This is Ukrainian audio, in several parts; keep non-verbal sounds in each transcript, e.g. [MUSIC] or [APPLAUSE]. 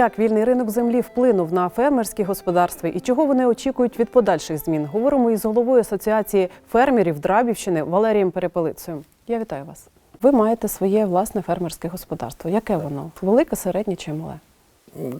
Як вільний ринок землі вплинув на фермерські господарства і чого вони очікують від подальших змін? Говоримо із головою асоціації фермерів Драбівщини Валерієм Перепелицею. Я вітаю вас. Ви маєте своє власне фермерське господарство. Яке воно? Велике, середнє чи мале?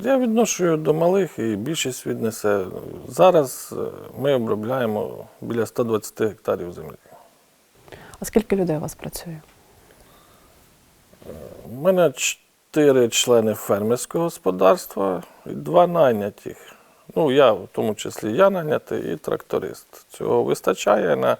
Я відношую до малих і більшість віднесе. Зараз е, ми обробляємо біля 120 гектарів землі. А скільки людей у вас працює? У мене чотири члени фермерського господарства і два найнятих. Ну, я, в тому числі, я найнятий і тракторист. Цього вистачає на,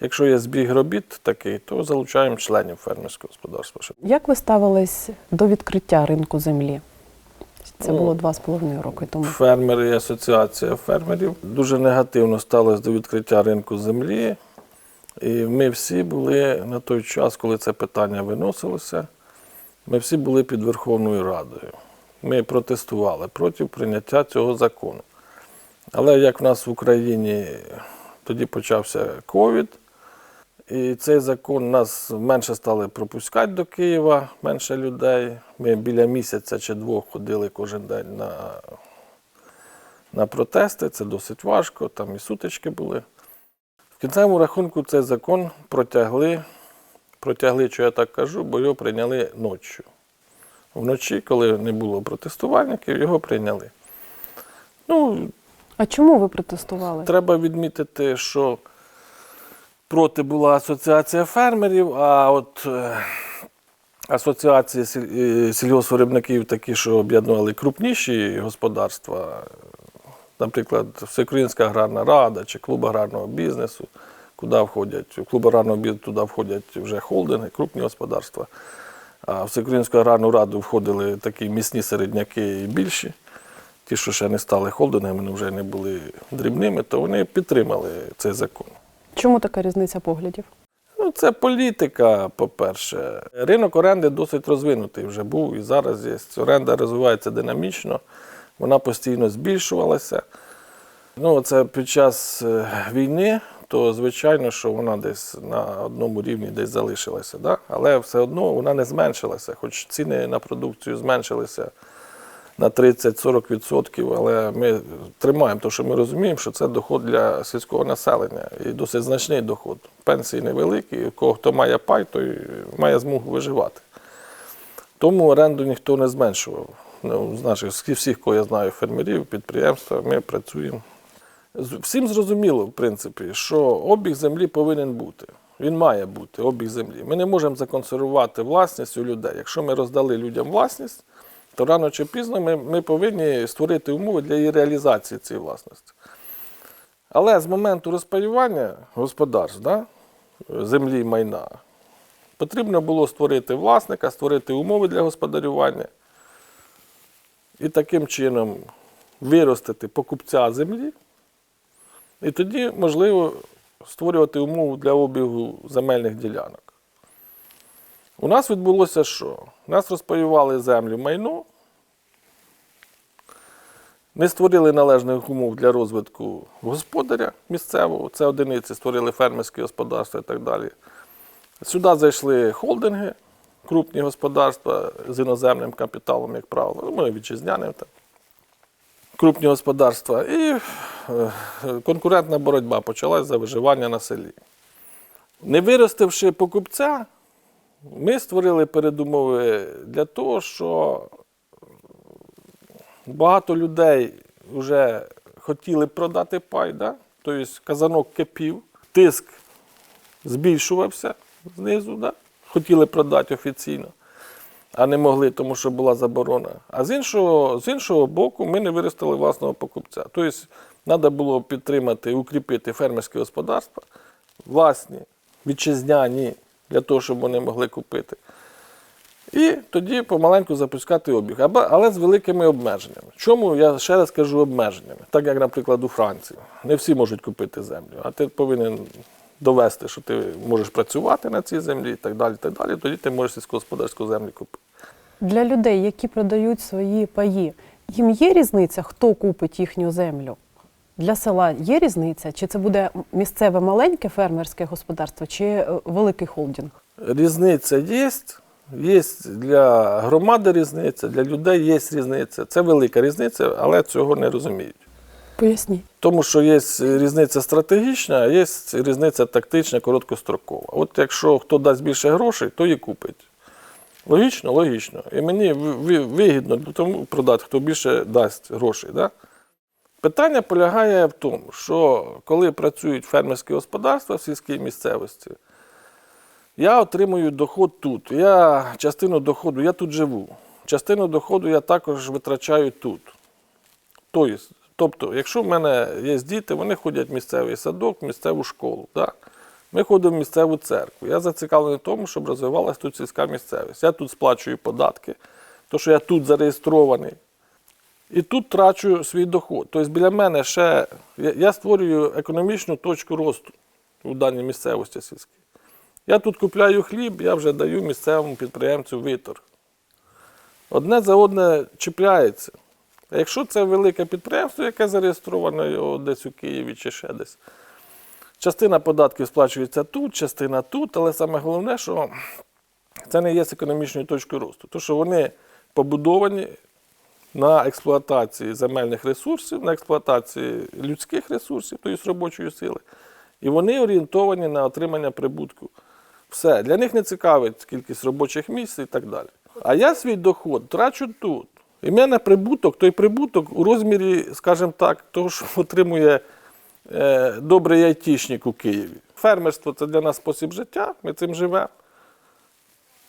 якщо є збіг робіт такий, то залучаємо членів фермерського господарства. Як ви ставились до відкриття ринку землі? Це Ну, було два з половиною роки тому. Фермери і асоціація фермерів дуже негативно ставились до відкриття ринку землі. І ми всі були на той час, коли це питання виносилося, ми всі були під Верховною Радою. Ми протестували проти прийняття цього закону. Але як в нас в Україні тоді почався ковід, і цей закон нас менше стали пропускати до Києва, менше людей. Ми біля місяця чи двох ходили кожен день на, на протести. Це досить важко, там і сутички були. В кінцевому рахунку цей закон протягли, протягли, що я так кажу, бо його прийняли ночі. Вночі, коли не було протестувальників, його прийняли. Ну, А чому ви протестували? Треба відмітити, що проти була асоціація фермерів, а от е, асоціації сіль- е, сільгоспвиробників такі, що об'єднували крупніші господарства, наприклад, Всеукраїнська аграрна рада чи клуб аграрного бізнесу, куди входять, в клуб аграрного бізнесу туди входять вже холдинги, крупні господарства. А в Всеукраїнську аграрну раду входили такі міцні середняки і більші. Ті, що ще не стали холдингами, ну, вже не були дрібними, то вони підтримали цей закон. Чому така різниця поглядів? Ну, це політика, по-перше. Ринок оренди досить розвинутий вже був і зараз є. Оренда розвивається динамічно, вона постійно збільшувалася. Ну, це під час е, війни, то звичайно, що вона десь на одному рівні десь залишилася. Да? Але все одно вона не зменшилася, хоч ціни на продукцію зменшилися на 30-40%, але ми тримаємо, тому що ми розуміємо, що це доход для сільського населення і досить значний доход. Пенсії невеликі, кого хто має пай, той має змогу виживати. Тому оренду ніхто не зменшував. Ну, з наших всіх, кого я знаю, фермерів, підприємства, ми працюємо. Всім зрозуміло, в принципі, що обіг землі повинен бути. Він має бути обіг землі. Ми не можемо законсервувати власність у людей. Якщо ми роздали людям власність, то рано чи пізно ми, ми повинні створити умови для її реалізації цієї власності. Але з моменту розпаювання господарств, да, землі майна, потрібно було створити власника, створити умови для господарювання і таким чином виростити покупця землі. І тоді можливо створювати умови для обігу земельних ділянок. У нас відбулося що? Нас розпаювали землю майно, не створили належних умов для розвитку господаря місцевого, це одиниці, створили фермерські господарства і так далі. Сюди зайшли холдинги, крупні господарства з іноземним капіталом, як правило, ну, вітчизняним там. Крупні господарства. І е, конкурентна боротьба почалась за виживання на селі. Не виростивши покупця, ми створили передумови для того, що багато людей вже хотіли продати пай, да? тобто казанок кипів, тиск збільшувався знизу, да? хотіли продати офіційно, а не могли, тому що була заборона. А з іншого, з іншого боку, ми не виростили власного покупця. Тобто, треба було підтримати укріпити фермерське господарство, власні, вітчизняні, для того, щоб вони могли купити. І тоді помаленьку запускати обіг, але з великими обмеженнями. Чому я ще раз кажу обмеженнями? Так як, наприклад, у Франції. Не всі можуть купити землю, а ти повинен довести, що ти можеш працювати на цій землі і так далі. так далі. Тоді ти можеш сільськогосподарську землю купити. Для людей, які продають свої паї, їм є різниця, хто купить їхню землю? Для села є різниця? Чи це буде місцеве маленьке фермерське господарство, чи е, великий холдинг? Різниця є, Є для громади різниця, для людей є різниця. Це велика різниця, але цього не розуміють. Поясніть. Тому що є різниця стратегічна, є різниця тактична, короткострокова. От якщо хто дасть більше грошей, то і купить. Логічно, логічно. І мені ви- ви- вигідно тому продати, хто більше дасть грошей. Да? Питання полягає в тому, що коли працюють фермерські господарства в сільській місцевості, я отримую доход тут. Я частину доходу, я тут живу. Частину доходу я також витрачаю тут. Тобто, тобто, якщо в мене є діти, вони ходять в місцевий садок, в місцеву школу. Да? Ми ходимо в місцеву церкву. Я зацікавлений в тому, щоб розвивалася тут сільська місцевість. Я тут сплачую податки, то що я тут зареєстрований. І тут трачу свій доход. Тобто біля мене ще я, створюю економічну точку росту у даній місцевості сільській. Я тут купляю хліб, я вже даю місцевому підприємцю витор. Одне за одне чіпляється. А якщо це велике підприємство, яке зареєстровано десь у Києві чи ще десь, частина податків сплачується тут, частина тут, але саме головне, що це не є з економічною точкою росту. Тому що вони побудовані на експлуатації земельних ресурсів, на експлуатації людських ресурсів, тобто робочої сили. І вони орієнтовані на отримання прибутку. Все, для них не цікавить кількість робочих місць і так далі. А я свій доход трачу тут. І в мене прибуток, той прибуток у розмірі, скажімо так, того, що отримує е, добрий айтішник у Києві. Фермерство це для нас спосіб життя, ми цим живемо.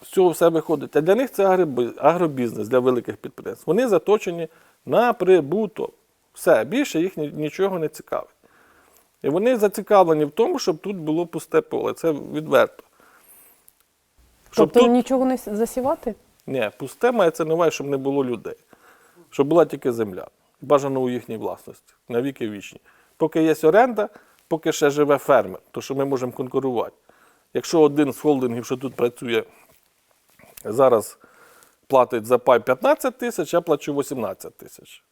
З цього все виходить. А для них це агробізнес для великих підприємств. Вони заточені на прибуток. Все, більше їх нічого не цікавить. І вони зацікавлені в тому, щоб тут було пусте поле. Це відверто. Щоб тобто тут нічого не засівати? Ні, пусте мається на увазі, щоб не було людей. Щоб була тільки земля. Бажано у їхній власності, на віки вічні. Поки є оренда, поки ще живе фермер, то що ми можемо конкурувати. Якщо один з холдингів, що тут працює, зараз платить за пай 15 тисяч, я плачу 18 тисяч.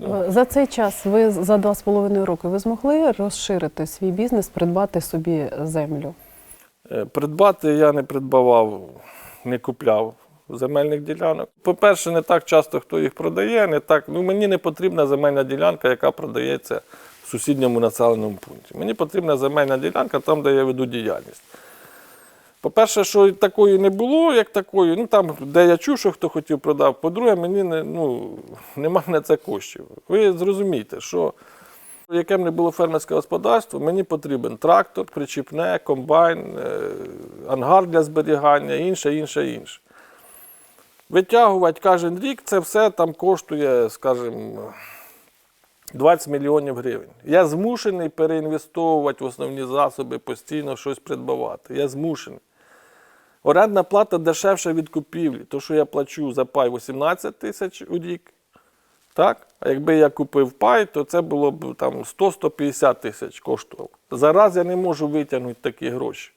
Е, За цей час ви за два з половиною роки ви змогли розширити свій бізнес, придбати собі землю. Е, Придбати я не придбавав, не купляв земельних ділянок. По-перше, не так часто хто їх продає, не так. Ну, мені не потрібна земельна ділянка, яка продається в сусідньому населеному пункті. Мені потрібна земельна ділянка там, де я веду діяльність. По-перше, що такої не було, як такої, ну там, де я чув, що хто хотів продав. По-друге, мені не, ну, нема на це коштів. Ви зрозумієте, що яке б не було фермерське господарство, мені потрібен трактор, причіпне, комбайн, е, ангар для зберігання, інше, інше, інше. Витягувати кожен рік це все там коштує, скажімо, 20 мільйонів гривень. Я змушений переінвестовувати в основні засоби, постійно щось придбавати. Я змушений. Орендна плата дешевша від купівлі, то що я плачу за пай 18 тисяч у рік. Так? А якби я купив пай, то це було б там 100-150 тисяч коштувало. Зараз я не можу витягнути такі гроші.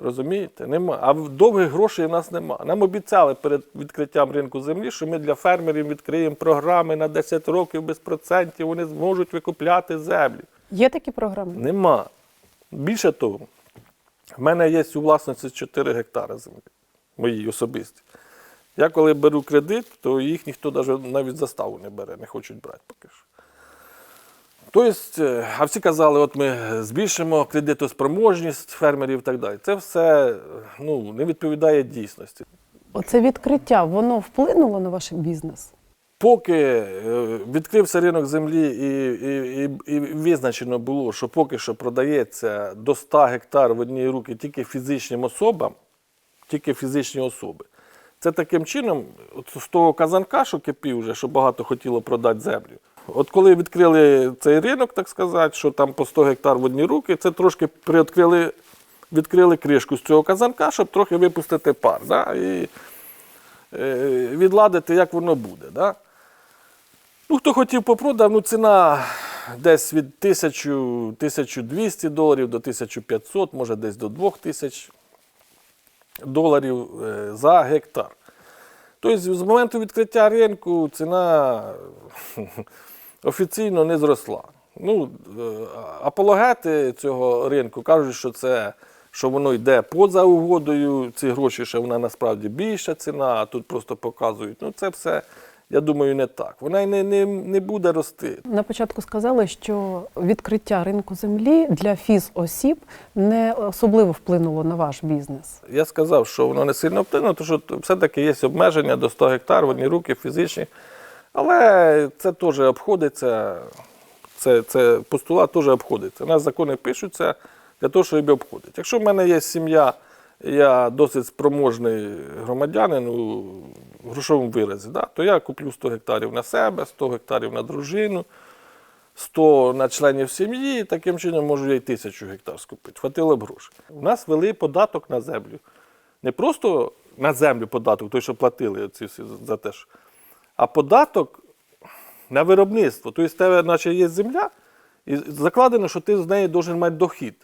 Розумієте? Нема. А довгих грошей у нас нема. Нам обіцяли перед відкриттям ринку землі, що ми для фермерів відкриємо програми на 10 років без процентів, вони зможуть викупляти землю. Є такі програми? Нема. Більше того, в мене є у власності 4 гектари землі, мої особисті. Я коли беру кредит, то їх ніхто навіть, навіть заставу не бере, не хочуть брати поки що. Тобто, а всі казали, от ми збільшимо кредитоспроможність фермерів і так далі. Це все е, ну, не відповідає дійсності. Оце відкриття, воно вплинуло на ваш бізнес? Поки е, відкрився ринок землі і, і, і, і визначено було, що поки що продається до 100 гектар в одній руки тільки фізичним особам, тільки фізичні особи. Це таким чином, от з того казанка, що кипів вже, що багато хотіло продати землю. От коли відкрили цей ринок, так сказати, що там по 100 гектар в одні руки, це трошки приоткрили, відкрили кришку з цього казанка, щоб трохи випустити пар. Да? І е, відладити, як воно буде. Да? Ну, хто хотів попродав, ну ціна десь від 1000, 1200 доларів до 1500, може десь до 2000 доларів е, за гектар. Тобто з моменту відкриття ринку ціна [LAUGHS] офіційно не зросла. Ну, е, апологети цього ринку кажуть, що це що воно йде поза угодою, ці гроші, що вона насправді більша ціна, а тут просто показують. Ну це все, я думаю, не так. Вона й не, не, не буде рости. На початку сказали, що відкриття ринку землі для фізосіб не особливо вплинуло на ваш бізнес. Я сказав, що воно не сильно вплинуло, тому що все-таки є обмеження до 100 гектар, в одні руки фізичні. Але це теж обходиться, це, це постулат теж обходиться. У нас закони пишуться для того, щоб їх обходити. Якщо в мене є сім'я, я досить спроможний громадянин у грошовому виразі, да, то я куплю 100 гектарів на себе, 100 гектарів на дружину, 100 на членів сім'ї, і таким чином можу я й тисячу гектар скупити. Хватило б грошей. У нас вели податок на землю. Не просто на землю податок, той, що платили ці всі за те, що, а податок на виробництво. Тобто, в тебе, наче є земля, і закладено, що ти з неї должен мати дохід.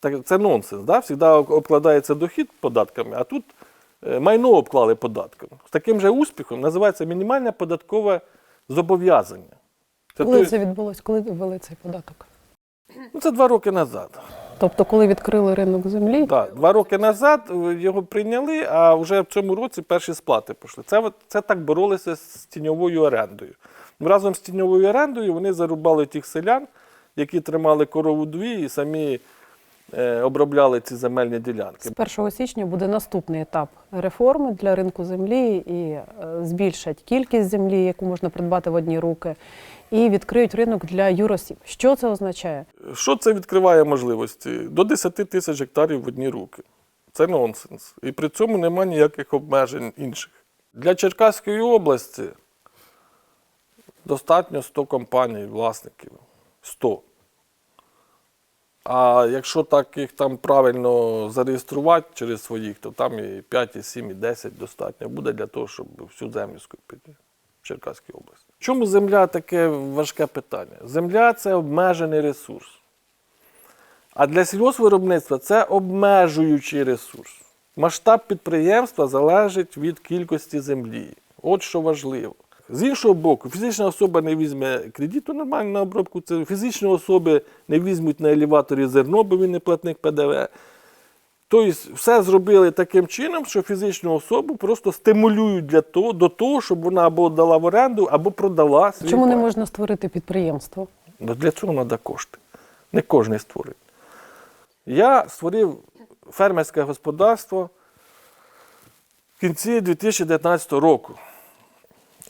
Так, це нонсенс. Да? Всегда обкладається дохід податками, а тут е, майно обклали податком. З таким же успіхом називається мінімальне податкове зобов'язання. Це, Коли той- це відбулось? Коли ввели цей податок? ну, це два роки назад. Тобто, коли відкрили ринок землі, Так, два роки назад е, його прийняли, а вже в цьому році перші сплати пішли. Це, це так боролися з тіньовою орендою. Разом з тіньовою орендою вони зарубали тих селян, які тримали корову дві і самі обробляли ці земельні ділянки. з 1 січня буде наступний етап реформи для ринку землі і е, збільшать кількість землі, яку можна придбати в одні руки, і відкриють ринок для юросіб. Що це означає? Що це відкриває можливості? До 10 тисяч гектарів в одні руки. Це нонсенс. І при цьому немає ніяких обмежень інших. Для Черкаської області достатньо 100 компаній, власників. 100. А якщо так їх там правильно зареєструвати через своїх, то там і 5, і 7, і 10 достатньо буде для того, щоб всю землю скупити в Черкаській області. Чому земля таке важке питання? Земля це обмежений ресурс. А для сільгоспвиробництва це обмежуючий ресурс. Масштаб підприємства залежить від кількості землі. От що важливо. З іншого боку, фізична особа не візьме кредиту нормально на обробку, це фізичні особи не візьмуть на елеваторі зерно, бо він не платник ПДВ. Тобто все зробили таким чином, що фізичну особу просто стимулюють для того, до того, щоб вона або дала в оренду, або продала свій Чому не можна створити підприємство? Ну, для цього треба кошти. Не кожен створить. Я створив фермерське господарство в кінці 2019 року.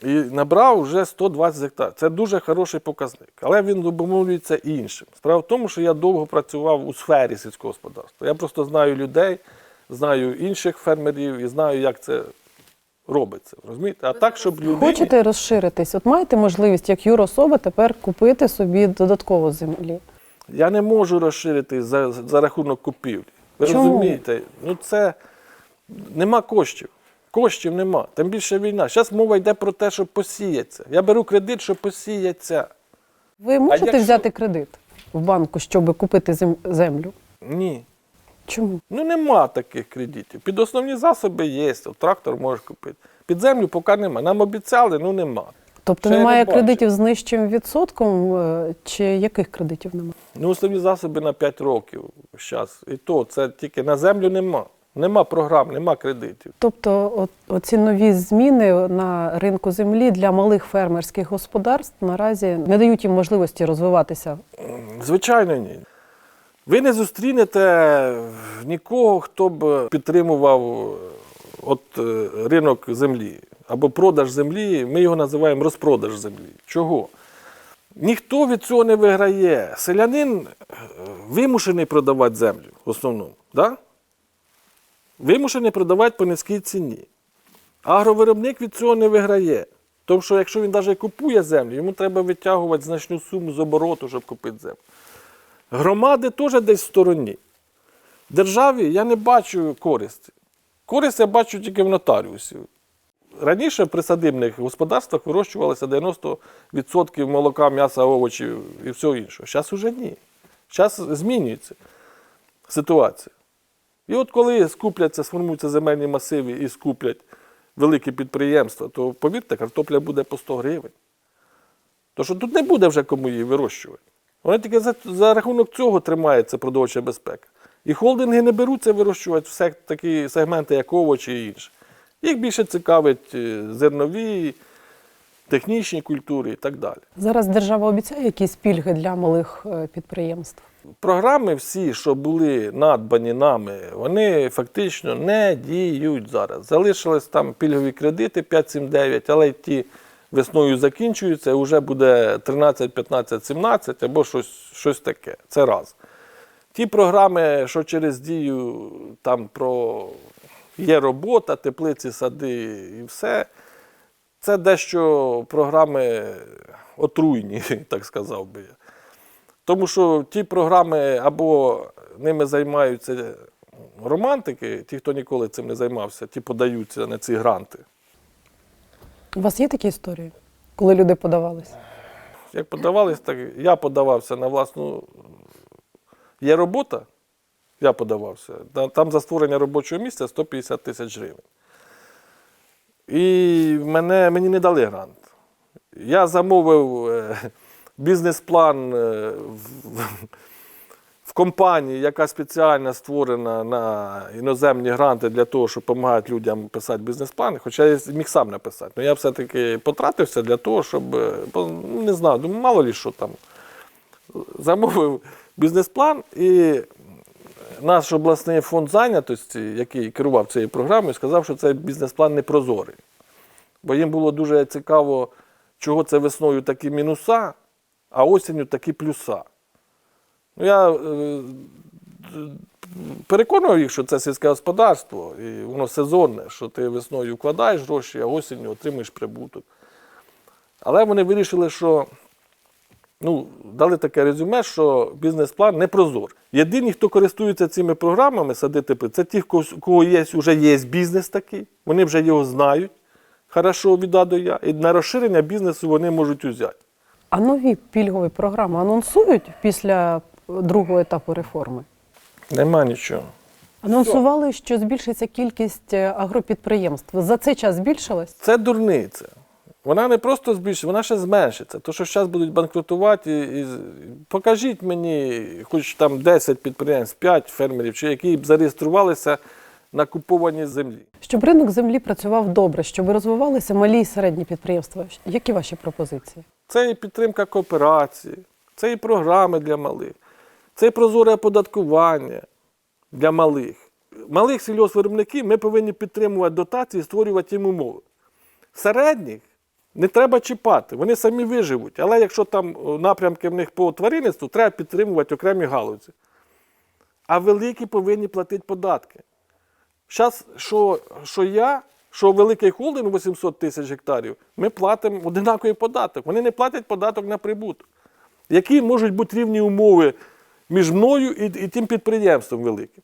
І набрав вже 120 гектар. Це дуже хороший показник. Але він обумовлюється іншим. Справа в тому, що я довго працював у сфері сільського господарства. Я просто знаю людей, знаю інших фермерів і знаю, як це робиться. Розумієте? А так, щоб людині... Хочете розширитись? От маєте можливість як юрособа тепер купити собі додатково землі. Я не можу розширити за, за рахунок купівлі. Ви Чому? розумієте? Ну це нема коштів. Коштів нема. Тим більше війна. Зараз мова йде про те, щоб посіяться. Я беру кредит, щоб посіяться. Ви можете якщо- взяти кредит в банку, щоб купити зем- землю? Ні. Чому? Ну нема таких кредитів. Під основні засоби є. Трактор можеш купити. Під землю поки нема. Нам обіцяли, ну нема. Тобто Ще я не немає кредитів з нижчим відсотком, е, чи яких кредитів немає? Ну, основні засоби на 5 років зараз. І то це тільки на землю нема. Нема програм, нема кредитів. Тобто, от, оці нові зміни на ринку землі для малих фермерських господарств наразі не дають їм можливості розвиватися. Звичайно, ні. Ви не зустрінете нікого, хто б підтримував е, от, е, ринок землі або продаж землі. Ми його називаємо розпродаж землі. Чого? Ніхто від цього не виграє. Селянин е, вимушений продавати землю в основному. Да? Вимушений продавати по низькій ціні. Агровиробник від цього не виграє. Тому що якщо він навіть купує землю, йому треба витягувати значну суму з обороту, щоб купити землю. Громади теж десь в стороні. Державі я не бачу користі. Користь я бачу тільки в нотаріусів. Раніше при садибних господарствах вирощувалося 90% молока, м'яса, овочів і всього іншого. Зараз уже ні. Зараз змінюється ситуація. І от коли скупляться, сформуються земельні масиви і скуплять великі підприємства, то повірте, картопля буде по 100 гривень. То що тут не буде вже кому її вирощувати. Вона тільки за, за рахунок цього тримається продовольча безпека. І холдинги не беруться вирощувати все такі сегменти, як овочі і інше. Їх більше цікавить е, зернові, технічні культури і так далі. Зараз держава обіцяє якісь пільги для малих е, підприємств. Програми всі, що були надбані нами, вони фактично не діють зараз. Залишились там пільгові кредити 5-7-9, але ті весною закінчуються, вже буде 13, 15, 17 або щось, щось таке. Це раз. Ті програми, що через дію там про є робота, теплиці, сади і все, це дещо програми отруйні, [LAUGHS] так сказав би я. Тому що ті програми або ними займаються романтики, ті, хто ніколи цим не займався, ті подаються на ці гранти. У вас є такі історії, коли люди подавалися? Як подавались, так я подавався на власну. Є робота, я подавався. Там за створення робочого місця 150 тисяч гривень. І мене, мені не дали грант. Я замовив е, бізнес-план е, в, в компанії, яка спеціально створена на іноземні гранти для того, щоб допомагати людям писати бізнес-плани. Хоча я міг сам написати. Але я все-таки потратився для того, щоб, е, бо, ну, не знаю, думаю, мало лі що там. Замовив бізнес-план і наш обласний фонд зайнятості, який керував цією програмою, сказав, що цей бізнес-план не прозорий. Бо їм було дуже цікаво, чого це весною такі мінуса, а осінню такі плюса. Ну, я е, переконував їх, що це сільське господарство, і воно сезонне, що ти весною вкладаєш гроші, а осінню отримуєш прибуток. Але вони вирішили, що ну, дали таке резюме, що бізнес-план не прозор. Єдині, хто користується цими програмами садити це ті, у кого- у кого є, вже є бізнес такий, вони вже його знають хорошо від А до Я, і на розширення бізнесу вони можуть узяти. А нові пільгові програми анонсують після другого етапу реформи? Нема нічого. Анонсували, що збільшиться кількість е, агропідприємств. За цей час збільшилась? Це дурниця. Вона не просто збільшиться, вона ще зменшиться. То, що зараз будуть банкрутувати, і, і... покажіть мені, хоч там 10 підприємств, 5 фермерів, чи які б зареєструвалися на купованій землі. Щоб ринок землі працював добре, щоб розвивалися малі і середні підприємства. Які ваші пропозиції? Це і підтримка кооперації, це і програми для малих, це і прозоре оподаткування для малих. Малих сільгоспвиробників ми повинні підтримувати дотації, створювати їм умови. Середніх не треба чіпати, вони самі виживуть. Але якщо там напрямки в них по тваринництву, треба підтримувати окремі галузі. А великі повинні платити податки. Зараз, що, що я, що великий холдинг 800 тисяч гектарів, ми платимо одинаковий податок. Вони не платять податок на прибуток. Які можуть бути рівні умови між мною і, і тим підприємством великим?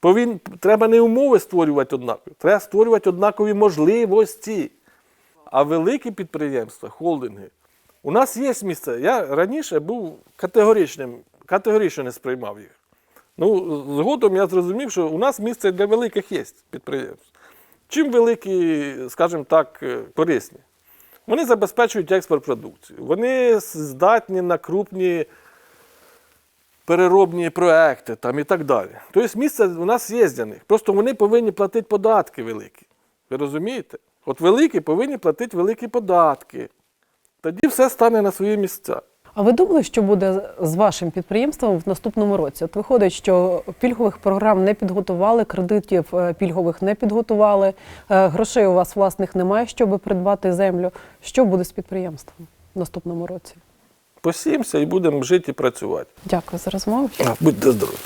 Повин, треба не умови створювати однакові, треба створювати однакові можливості. А великі підприємства, холдинги, у нас є місце. Я раніше був категоричним, категорично не сприймав їх. Ну, згодом я зрозумів, що у нас місце для великих є підприємств. Чим великі, скажімо так, е, корисні? Вони забезпечують експорт продукції. Вони здатні на крупні переробні проекти там, і так далі. Тобто місце у нас є для них. Просто вони повинні платити податки великі. Ви розумієте? От великі повинні платити великі податки. Тоді все стане на свої місця. А ви думали, що буде з вашим підприємством в наступному році? От виходить, що пільгових програм не підготували, кредитів е, пільгових не підготували, е, грошей у вас власних немає, щоб придбати землю. Що буде з підприємством в наступному році? Посімся і будемо жити і працювати. Дякую за розмову. Будьте здорові.